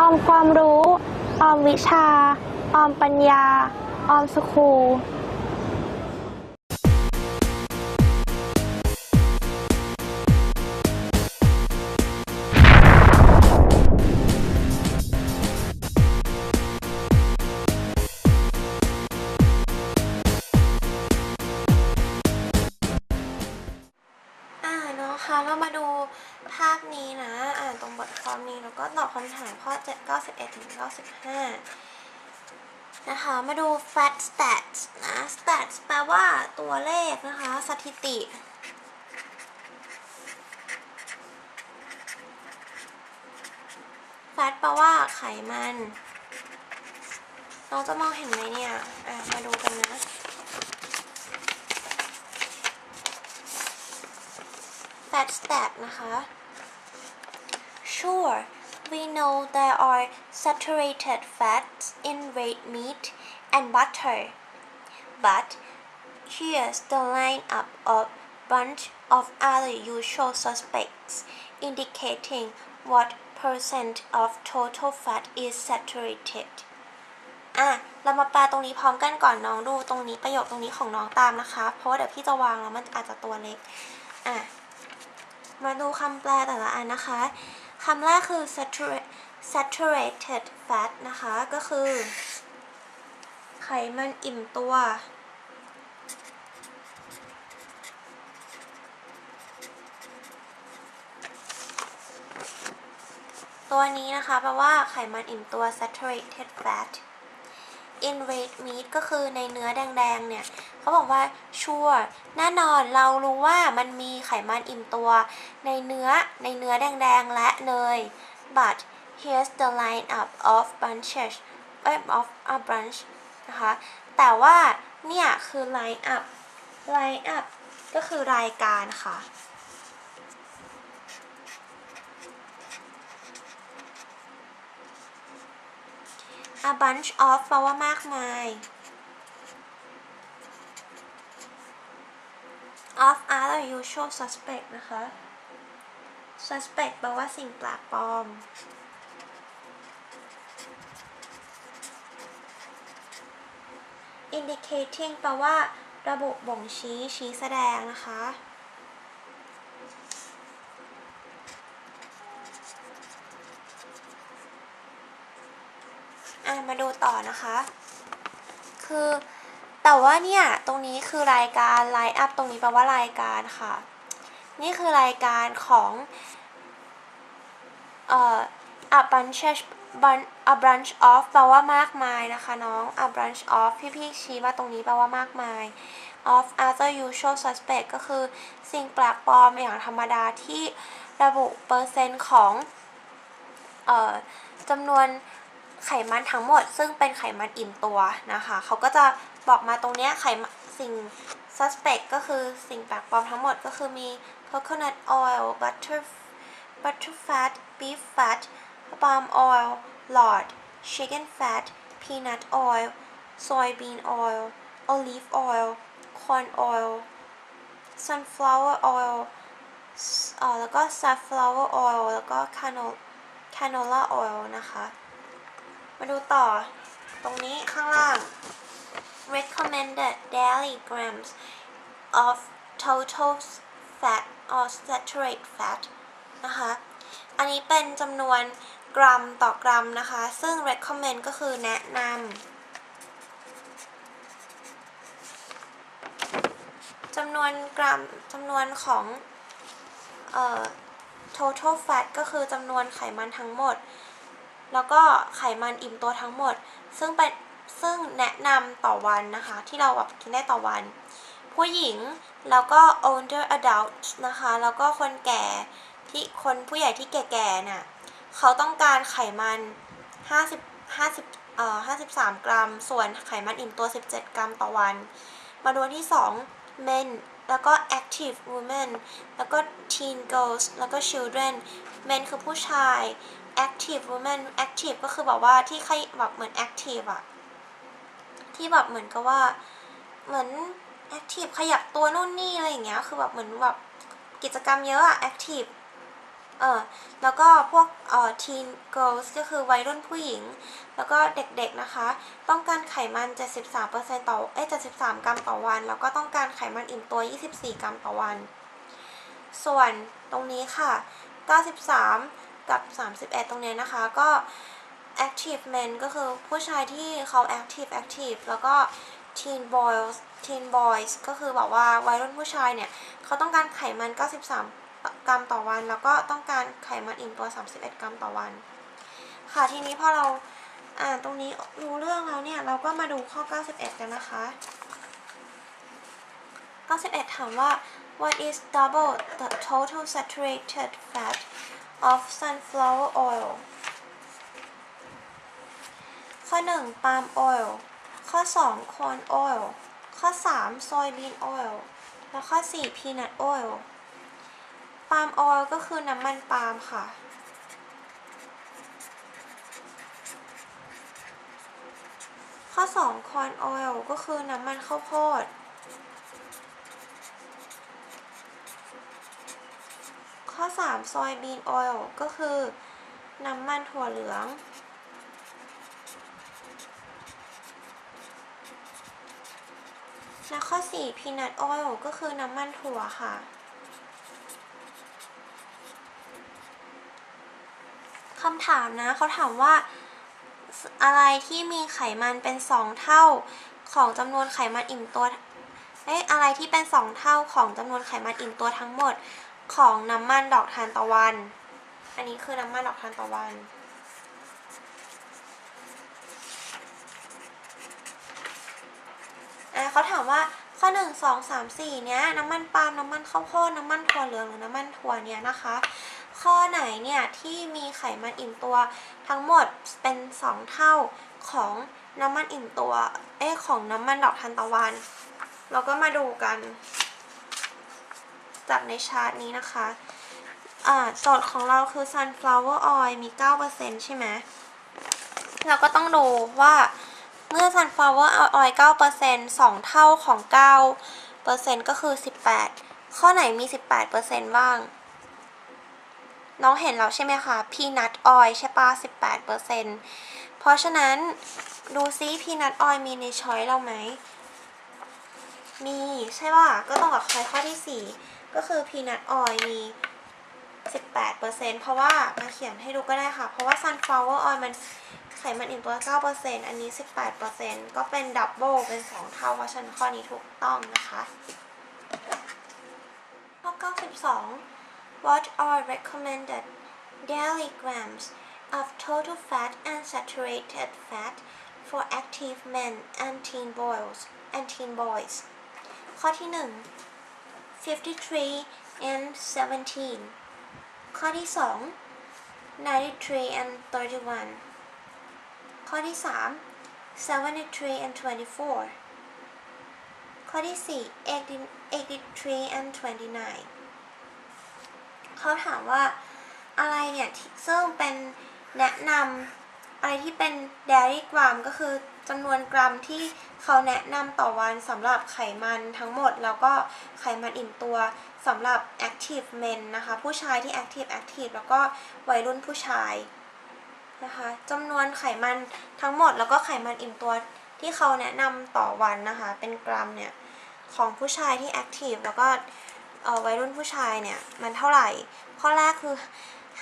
ออมความรู้ ออมวิชา ออมปัญญา ออมสคู น้องคะ เรามาดูภาพนี้นะ อ่านตรงบทความนี้แล้วก็ตอบคำถามข้อ7 91ถึง95 นะคะ มาดู fat stats นะ stats แปลว่าตัวเลขนะคะ สถิติ fat แปลว่าไขมันน้องจะมองเห็นไหมเนี่ย อะ มาดูกันนะ fat stat นะคะ Sure we know there are saturated fats in red meat and butter but here's the lineup of bunch of other usual suspects indicating what percent of total fat is saturated อะ เรามาแปลตรงนี้พร้อมกันก่อนน้องดูตรงนี้ประโยคตรงนี้ของน้องตามนะคะ เพราะว่าเดี๋ยวพี่จะวางแล้วมันอาจจะตัวเล็ก อะ มาดูคำแปลแต่ละอันนะคะคำแรกคือ satura- saturated fat นะคะ ก็คือ ไขมันอิ่มตัว ตัวนี้นะคะแปลว่าไขมันอิ่มตัว saturated fat in red meat ก็คือในเนื้อแดงๆเนี่ยเขาบอกว่า sure แน่นอนเรารู้ว่ามันมีไขมันอิ่มตัว ในเนื้อในเนื้อแดงๆและเนย but here's the line up of bunches เอ้ย of a bunch นะคะแต่ว่าเนี่ยคือ line up line up ก็คือรายการค่ะ a bunch of แปลว่ามากมาย of other usual suspect นะคะ suspect แปลว่าสิ่งแปลกปลอม indicating แปลว่าระบุบ่งชี้ชี้แสดงนะคะอะมาดูต่อ นะคะ คือแต่ว่าเนี่ยตรงนี้คือรายการไลน์อัพตรงนี้แปลว่ารายการค่ะ นี่คือรายการของเอ่อ a bunch of a bunch of แปลว่ามากมายนะคะน้อง a bunch of พี่พี่ๆชี้มาตรงนี้แปลว่ามากมาย of other usual suspect ก็คือสิ่งแปลกปลอมอย่างธรรมดาที่ระบุเปอร์เซ็นต์ของเอ่อจำนวน ไขมันทั้งหมด ซึ่งเป็นไขมันอิ่มตัวนะคะเขาก็จะบอกมาตรงเนี้ยไขมันสิ่ง suspect ก็คือสิ่งแปลกปลอมทั้งหมดก็คือมี coconut oil butter butter fat beef fat palm oil lard chicken fat peanut oil soybean oil olive oil corn oil sunflower oil แล้วก็ safflower oil แล้วก็ canola canola oil นะคะ มาดูต่อตรงนี้ข้างล่าง recommended daily grams of total fat or saturated fat นะคะ อันนี้เป็นจำนวนกรัมต่อกรัมนะคะ ซึ่ง recommend ก็คือแนะนำจำนวนกรัมจำนวนของเอ่อ total fat ก็คือจำนวนไขมันทั้งหมด แล้วก็ไขมันอิ่มตัวทั้งหมด ซึ่งเป็นซึ่งแนะนำต่อวันนะคะ ที่เราแบบกินได้ต่อวัน ผู้หญิงแล้วก็ older adult นะคะ แล้วก็คนแก่ที่คนผู้ใหญ่ที่แก่ๆน่ะเขาต้องการไขมัน 50 50เอ่อ53 กรัม ส่วนไขมันอิ่มตัว 17 กรัมต่อวัน มาดูอันที่ 2 men แล้วก็ active women แล้วก็ teen girls แล้วก็ children men คือผู้ชาย active women active ก็คือแบบว่าที่ใครแบบเหมือน active อะที่แบบเหมือนกับว่า เหมือน active ขยับตัวนู่นนี่อะไรอย่างเงี้ย คือแบบเหมือนแบบกิจกรรมเยอะอะ active เออแล้วก็พวกเอ่อ teen girls ก็คือวัยรุ่นผู้หญิง แล้วก็เด็กๆนะคะ ต้องการไขมัน 73%ต่อเอ้ย73 กรัมต่อวัน แล้วก็ต้องการไขมันอิ่มตัว 24 กรัมต่อวัน ส่วนตรงนี้ค่ะ 93 กับ 31 ตรงนี้นะคะ ก็ active men ก็คือผู้ชายที่เขา active active แล้วก็ teen boys teen boys ก็คือบอกว่าวัยรุ่นผู้ชายเนี่ย เขาต้องการไขมัน 93 กรัมต่อวัน แล้วก็ต้องการไขมันอิ่มตัว 31 กรัมต่อวัน ค่ะทีนี้พอเราอ่านตรงนี้รู้เรื่องแล้วเนี่ย เราก็มาดูข้อ 91 กันนะคะ 91 ถามว่า what is double the total saturated fat of sunflower oil ข้อ 1 palm oil ข้อ 2 corn oil ข้อ 3 soybean oil และข้อ 4 peanut oil palm oil ก็คือน้ำมันปาล์มค่ะ ข้อ 2 corn oil ก็คือน้ำมันข้าวโพด ข้อ3 soybean oil ก็คือ น้ำมันถั่วเหลือง และข้อ4 peanut oil ก็คือน้ำมันถั่วค่ะ คำถามนะเขาถามว่าอะไรที่มีไขมันเป็น 2 เท่าของจำนวนไขมันอิ่มตัวเอ๊ะอะไรที่เป็น 2 เท่าของจำนวนไขมันอิ่มตัวทั้งหมด ของน้ำมันดอกทานตะวัน อันนี้คือน้ำมันดอกทานตะวัน อะเขาถามว่าข้อ1 2 3 4เนี้ยน้ำมันปาล์มน้ำมันข้าวโพดน้ำมันถั่วเหลืองหรือน้ำมันถั่วเนี้ยนะคะ ข้อไหนเนี่ยที่มีไขมันอิ่มตัวทั้งหมดเป็น2เท่าของน้ำมันอิ่มตัว เอ้ของน้ำมันดอกทานตะวัน เราก็มาดูกัน จากในชาร์ตนี้นะคะอ่าโจทย์ของเราคือ sunflower oil มี 9%ใช่ไหมเราก็ต้องดูว่าเมื่อ sunflower oil 9% 2 เท่าของ 9%ก็คือ 18 ข้อไหนมี 18%บ้าง น้องเห็นแล้วใช่ไหมคะ peanut oil ใช่ปะ18%เพราะฉะนั้นดูซิ peanut oil มีในช้อยเราไหม มีใช่ป่ะ ก็ต้องกับข้อที่ 4 ก็คือ peanut oil มี 18%เพราะว่ามาเขียนให้ดูก็ได้ค่ะ เพราะว่า sunflower oil มันไขมันอิ่มตัว 9%อันนี้ 18%ก็เป็นดับเบิลเป็น 2 เท่า เพราะฉะนั้นข้อนี้ถูกต้องนะคะข้อ92 What are recommended daily grams of total fat and saturated fat for active men and teen boys and teen boys ข้อที่ 1 53 and 17 ข้อที่ 2 93 and 31 ข้อที่ 3 73 and 24 ข้อที่ 4 80 83 and 29 เขาถามว่าอะไรเนี่ยที่ซึ่งเป็นแนะนำอะไรที่เป็น dairy gram ก็คือ จำนวนกรัมที่เขาแนะนำต่อวันสำหรับไขมันทั้งหมด แล้วก็ไขมันอิ่มตัวสำหรับ active men นะคะ ผู้ชายที่ active active แล้วก็วัยรุ่นผู้ชายนะคะจำนวนไขมันทั้งหมด แล้วก็ไขมันอิ่มตัวที่เขาแนะนำต่อวันนะคะ เป็นกรัมเนี่ย ของผู้ชายที่ active แล้วก็วัยรุ่นผู้ชายเนี่ย มันเท่าไหร่ ข้อแรกคือ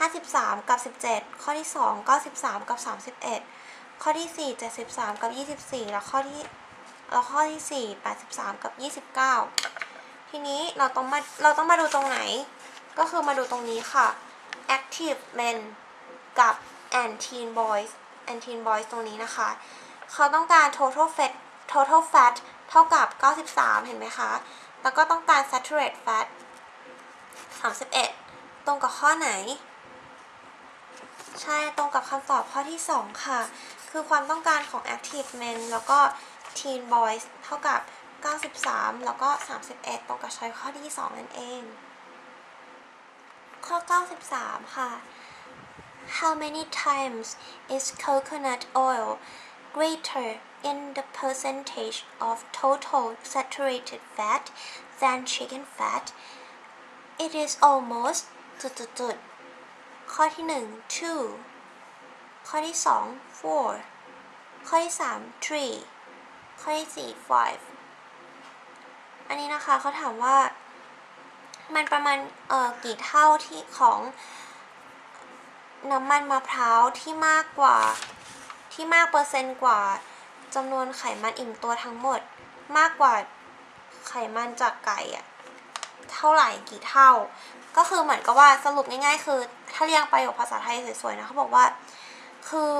53 กับ 17 ข้อที่ 2 93 กับ 31 ข้อที่4 73กับ24แล้วข้อที่แล้วข้อที่4 83กับ29ทีนี้เราต้องมาเราต้องมาดูตรงไหน ก็คือมาดูตรงนี้ค่ะ active men กับ anteen boys anteen boys ตรงนี้นะคะ เขาต้องการ total fat total fat เท่ากับ 93 เห็นไหมคะ แล้วก็ต้องการ saturated fat 31 ตรงกับข้อไหน ใช่ตรงกับคำตอบข้อที่ 2 ค่ะ คือความต้องการของ active men แล้วก็ teen boys เท่ากับ 93 แล้วก็ 31 ตรงกับช้อยข้อที่ 2 นั่นเอง ข้อ 93 ค่ะ How many times is coconut oil greater in the percentage of total saturated fat than chicken fat? It is almost จุดจุดจุดข้อที่หนึ่ง two ข้อที่สอง four ข้อที่สาม three ข้อที่สี่ five อันนี้นะคะเขาถามว่า มันประมาณเอ่อกี่เท่าที่ของน้ำมันมะพร้าวที่มากกว่าที่มากเปอร์เซนต์กว่าจำนวนไขมันอิ่มตัวทั้งหมด มากกว่าไขมันจากไก่อะเท่าไหร่กี่เท่า ก็คือเหมือนกับว่าสรุปง่ายๆ คือ ถ้าเรียงประโยคภาษาไทยสวยๆนะเขาบอกว่า คือ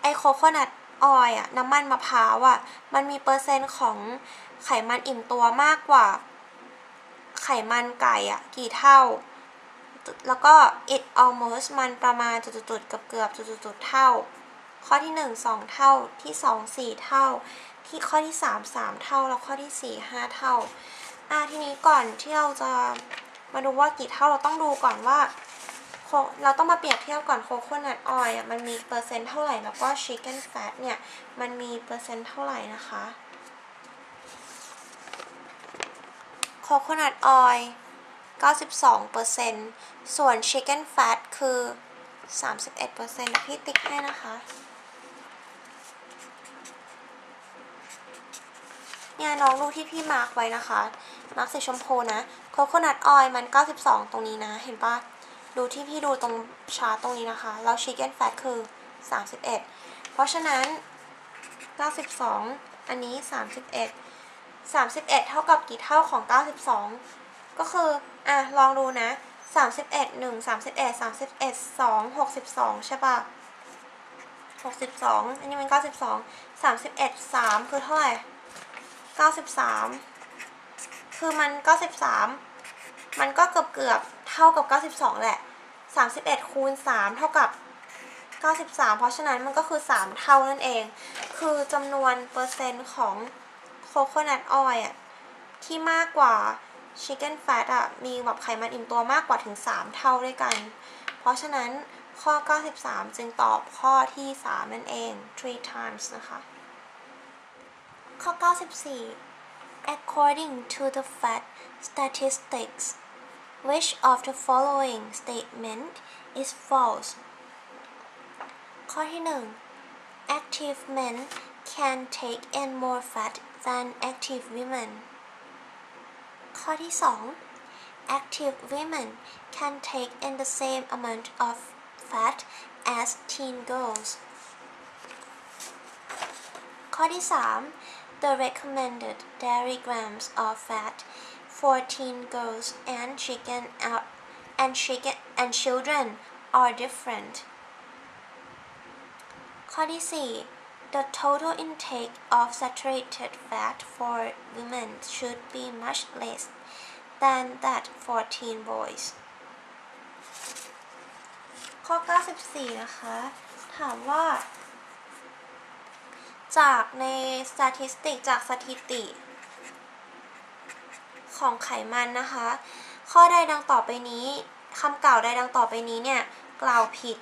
ไอโคโคนัทออยอะน้ำมันมะพร้าวอะมันมีเปอร์เซ็นต์ของไขมันอิ่มตัวมากกว่า ไขมันไก่อะกี่เท่า แล้วก็ it almost มันประมาณจุดๆๆเกือบๆจุดๆเท่า ข้อที่ 1 2 เท่าที่ 2 4 เท่า ที่ข้อที่ 3 3 เท่าแล้วข้อที่ 4 5 เท่าอะทีนี้ก่อนที่เราจะมาดูว่ากี่เท่าเราต้องดูก่อนว่า เราต้องมาเปรียบเทียบก่อนโคโคนัทออยล์อะมันมีเปอร์เซ็นต์เท่าไหร่ แล้วก็ชิคเก้นแฟตเนี่ย มันมีเปอร์เซ็นต์เท่าไหร่นะคะโคโคนัทออยล์92%ส่วน Chicken Fat คือ 31%พี่ติ๊กให้นะคะเนี่ยน้องดูที่พี่มาร์กไว้นะคะ มาร์กสีชมพูนะโคโคนัทออยล์มัน 92 ตรงนี้นะ เห็นปะ ดูที่พี่ดูตรงชาร์ตตรงนี้นะคะ แล้ว Chicken Fat คือ 31 เพราะฉะนั้น 92 อันนี้ 31 31 เท่ากับกี่เท่าของ 92 ก็คือ อะ ลองดูนะ 31 1 31 31 2 62 ใช่ปะ62 อันนี้มัน 92 31 3 คือเท่าไหร่ 93 คือมัน 93 มันก็เกือบเกือบเท่ากับ 92 แหละ 31คูณ3เท่ากับ 93 เพราะฉะนั้นมันก็คือ 3 เท่านั่นเอง คือจำนวนเปอร์เซ็นต์ของโคโคนัทออยล์ที่มากกว่าชิคเก้นแฟตอะมีแบบไขมันอิ่มตัวมากกว่าถึง 3 เท่าด้วยกัน เพราะฉะนั้นข้อ 93 จึงตอบข้อที่ 3 นั่นเอง three times นะคะ ข้อ 94 according to the fat statistics which of the following statement is false ข้อที่ 1 active men can take in more fat than active women ข้อที่ 2 active women can take in the same amount of fat as teen girls ข้อที่ 3 the recommended dairy grams of fat for teen girls and chicken are, and chicken and children are different ข้อที่ 4 the total intake of saturated fat for women should be much less than that for teen boys ข้อ 94 นะคะ ถามว่า จากใน statistic จากสถิติ ของไขมันนะคะ ข้อใดดังต่อไปนี้คำกล่าวใดดังต่อไปนี้เนี่ยกล่าวผิด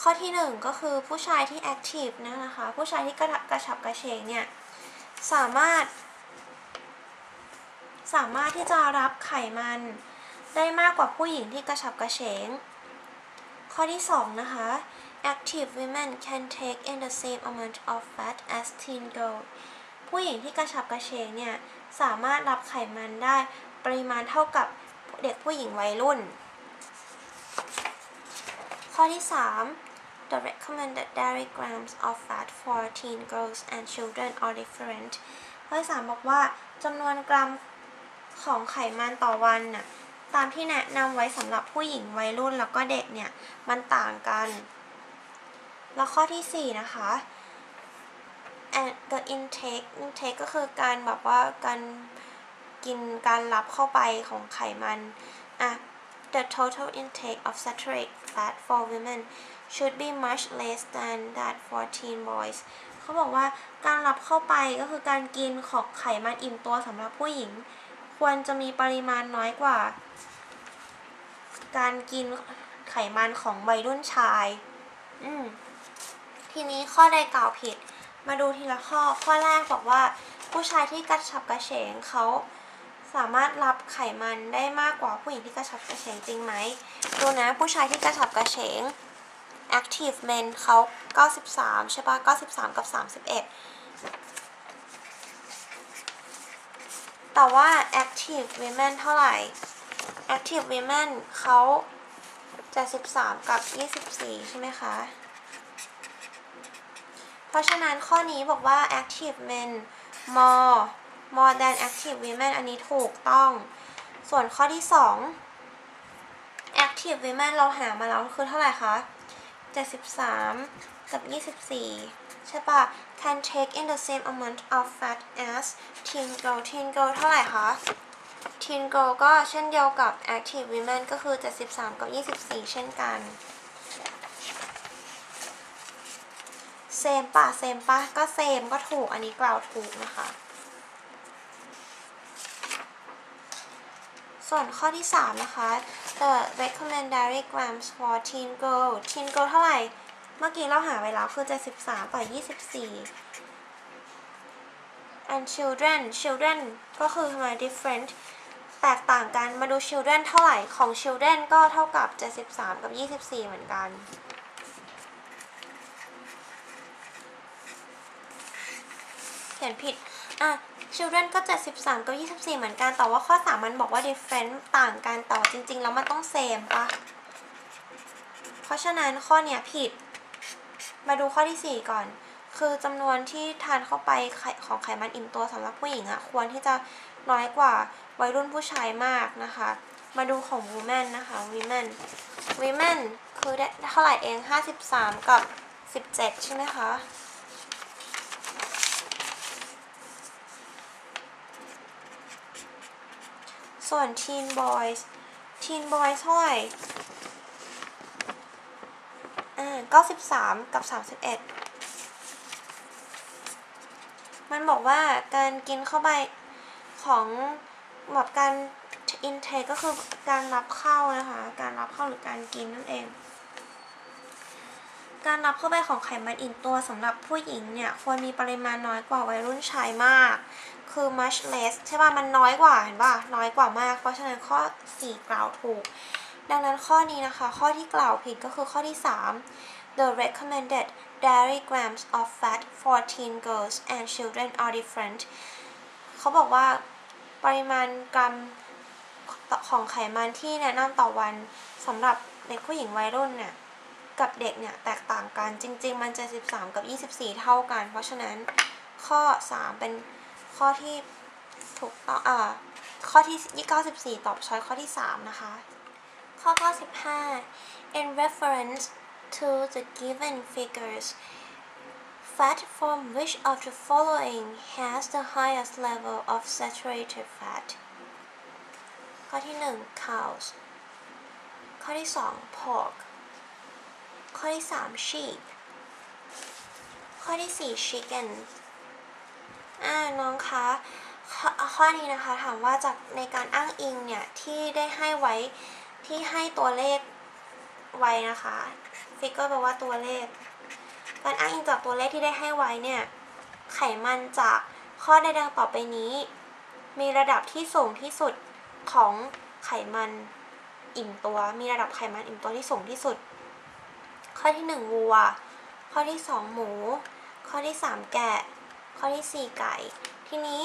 ข้อที่หนึ่งก็คือผู้ชายที่ active นะคะ ผู้ชายที่กระกระฉับกระเฉงเนี่ยสามารถ สามารถที่จะรับไขมันได้มากกว่าผู้หญิงที่กระฉับกระเฉง ข้อที่สองนะคะ active women can take in the same amount of fat as teen girl ผู้หญิงที่กระฉับกระเฉงเนี่ย สามารถรับไขมันได้ปริมาณเท่ากับเด็กผู้หญิงวัยรุ่น ข้อที่ 3 the recommended dairy grams of fat for teen girls and children are different ข้อที่3บอกว่าจำนวนกรัมของไขมันต่อวันน่ะตามที่แนะนำไว้สำหรับผู้หญิงวัยรุ่นแล้วก็เด็กเนี่ย มันต่างกัน แล้วข้อที่ 4 นะคะ the intake intake ก็คือการแบบว่าการกินการรับเข้าไปของไขมันอะ the total intake of saturated fat for women should be much less than that for teen boys เขาบอกว่าการรับเข้าไปก็คือการกินของไขมันอิ่มตัวสำหรับผู้หญิง ควรจะมีปริมาณน้อยกว่า การกินไขมันของวัยรุ่นชาย อืมทีนี้ข้อใดกล่าวผิด มาดูทีละข้อ ข้อแรกบอกว่า ผู้ชายที่กระฉับกระเฉงเขาสามารถรับไขมันได้มากกว่าผู้หญิงที่กระฉับกระเฉงจริงไหมดูนะ ผู้ชายที่กระฉับกระเฉง active men เขา93 ใช่ปะ93 กับ 31 แต่ว่า active women เท่าไหร่ active women เขา73 กับ 24 ใช่ไหมคะ เพราะฉะนั้นข้อนี้บอกว่า active men more more than active women อันนี้ถูกต้อง ส่วนข้อที่ 2 active women เราหามาแล้วคือเท่าไหร่คะ 73 กับ 24 ใช่ปะ can take in the same amount of fat as teen girl teen girl เท่าไหร่คะ teen girl ก็เช่นเดียวกับ active women ก็คือ 73 กับ 24 เช่นกัน เซมปะเซมปะก็เซมก็ถูกอันนี้กล่าวถูกนะคะ ส่วนข้อที่ 3 นะคะ the recommended grams for teen girl teen girl เท่าไหร่ เมื่อกี้เราหาไว้แล้วคือ 73 ต่อ 24 and children children ก็คือทำไม different แตกต่างกันมาดู children เท่าไหร่ของ children ก็เท่ากับ 73 กับ 24 เหมือนกัน ขียนผิด อะ children ก็ 73 กับ 24 เหมือนกัน แต่ว่าข้อ 3 มันบอกว่า different ต่างกันแต่ว่าจริง ๆ แล้วมันต้อง same ปะเพราะฉะนั้นข้อเนี้ยผิด มาดูข้อที่ 4 ก่อน คือจำนวนที่ทานเข้าไปขของไขมันอิ่มตัวสำหรับผู้หญิงอะควรที่จะน้อยกว่าวัยรุ่นผู้ชายมากนะคะ มาดูของ women นะคะ women women คือได้เท่าไหร่เอง 53 กับ 17 ใช่ไหมคะ ส่วน teen boys teen boys เท่าไหร่อ่า93กับ31มันบอกว่าการกินเข้าไปของแบบการ intake ก็คือการรับเข้านะคะ การรับเข้าหรือการกินนั่นเอง การรับเข้าไปของไขมันอิ่มตัวสำหรับผู้หญิงเนี่ยควรมีปริมาณน้อยกว่าวัยรุ่นชายมาก คือ much less ใช่ป่ะ มันน้อยกว่าเห็นป่ะ น้อยกว่ามาก เพราะฉะนั้นข้อ 4 กล่าวถูก ดังนั้นข้อนี้นะคะ ข้อที่กล่าวผิดก็คือข้อที่ 3 the recommended dairy grams of fat for teen girls and children are different เขาบอกว่าปริมาณกรัมของไขมันที่แนะนำต่อวันสำหรับเด็กผู้หญิงวัยรุ่นเนี่ย กับเด็กเนี่ยแตกต่างกันจริง ๆ มันจะ13 กับ 24 เท่ากัน เพราะฉะนั้นข้อ 3 เป็นข้อที่ถูกต้องอ่าข้อที่94ตอบช้อยข้อที่ 3 นะคะ ข้อ95 in reference to the given figures fat from which of the following has the highest level of saturated fat ข้อที่ 1 cows ข้อที่ 2 pork ข้อที่3 sheep ข้อที่4 chicken อ่าน้องคะข้อข้อนี้นะคะถามว่าจากในการอ้างอิงเนี่ย ที่ได้ให้ไว้ที่ให้ตัวเลขไว้นะคะฟิกเกอร์แปลว่าตัวเลข การอ้างอิงจากตัวเลขที่ได้ให้ไว้เนี่ย ไขมันจากข้อใดดังต่อไปนี้ มีระดับที่สูงที่สุดของไขมันอิ่มตัว มีระดับไขมันอิ่มตัวที่สูงที่สุด ข้อที่หนึ่งวัว ข้อที่สองหมู ข้อที่สามแกะ ข้อที่สี่ไก่ ทีนี้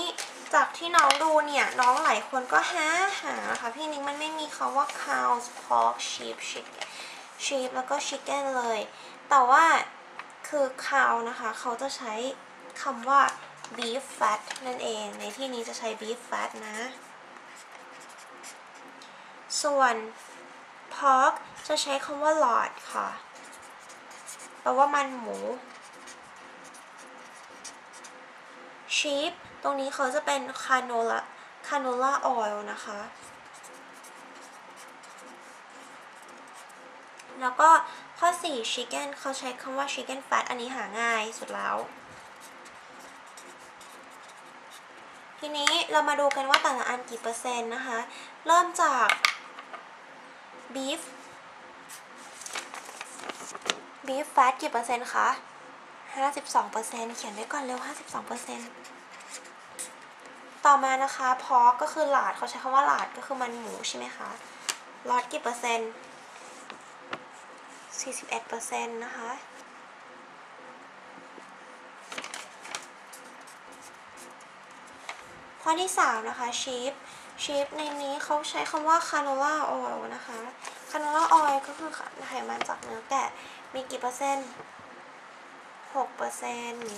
จากที่น้องดูเนี่ยน้องหลายคนก็หาหาค่ะพี่นิ้งมันไม่มีคำว่า cows pork sheep chicken sheep แล้วก็ chicken เลย แต่ว่าคือ cow นะคะ เขาจะใช้คำว่า beef fat นั่นเอง ในที่นี้จะใช้ beef fat นะ ส่วน pork จะใช้คำว่า lard ค่ะ แปลว่ามันหมู sheep ตรงนี้เขาจะเป็น canola canola oil นะคะ แล้วก็ข้อ 4 chicken เขาใช้คำว่า chicken fat อันนี้หาง่ายสุดแล้ว ทีนี้เรามาดูกันว่าแต่ละอันกี่เปอร์เซ็นต์นะคะ เริ่มจาก beef beef fat กี่เปอร์เซ็นต์คะ52%เซ็นต์เขียนไว้ก่อนเร็ว52%ต่อมานะคะพอกก็คือหลาดเขาใช้คำว่าหลาดก็คือมันหมูใช่ไหมคะลอดกี่เปอร์เซ็นต์41เปอร์เซ็นต์นะคะข้อที่3นะคะชีฟชีฟในนี้เขาใช้คำว่าคาโนล่าออยล์นะคะคาโนล่าออยล์ก็คือไขมันจากเนื้อแกะ มีกี่เปอร์เซ็นต์6เปอร์เซ็นต์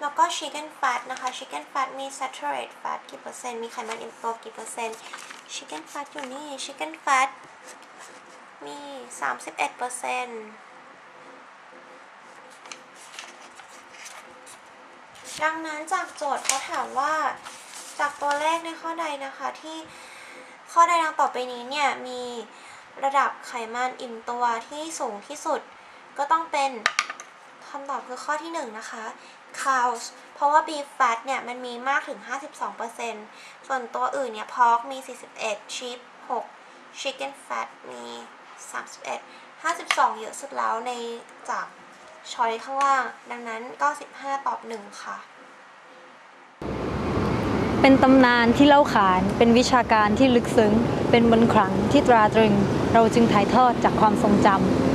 แล้วก็ chicken fat นะคะ chicken fat มี saturated fat กี่เปอร์เซ็นต์ มีไขมันอิ่มตัวกี่เปอร์เซ็นต์ chicken fat อยู่นี่ chicken fat มี 31เปอร์เซ็นต์ดังนั้นจากโจทย์เขาถามว่าจากตัวเลขในข้อใดนะคะที่ข้อใดดังต่อไปนี้เนี่ยมี ระดับไขมันอิ่มตัวที่สูงที่สุด ก็ต้องเป็นคำตอบคือข้อที่ 1 นะคะ cows เพราะว่า beef fat เนี่ย มันมีมากถึง 52%ส่วนตัวอื่นเนี่ย pork มี 41 sheep 6 chicken fat มี 31 52 เยอะสุดแล้วในจากช้อยข้างล่าง ดังนั้น 95 ตอบ 1 ค่ะ เป็นตำนานที่เล่าขาน เป็นวิชาการที่ลึกซึ้ง เป็นมนต์ขลังที่ตราตรึง เราจึงถ่ายทอดจากความทรงจำ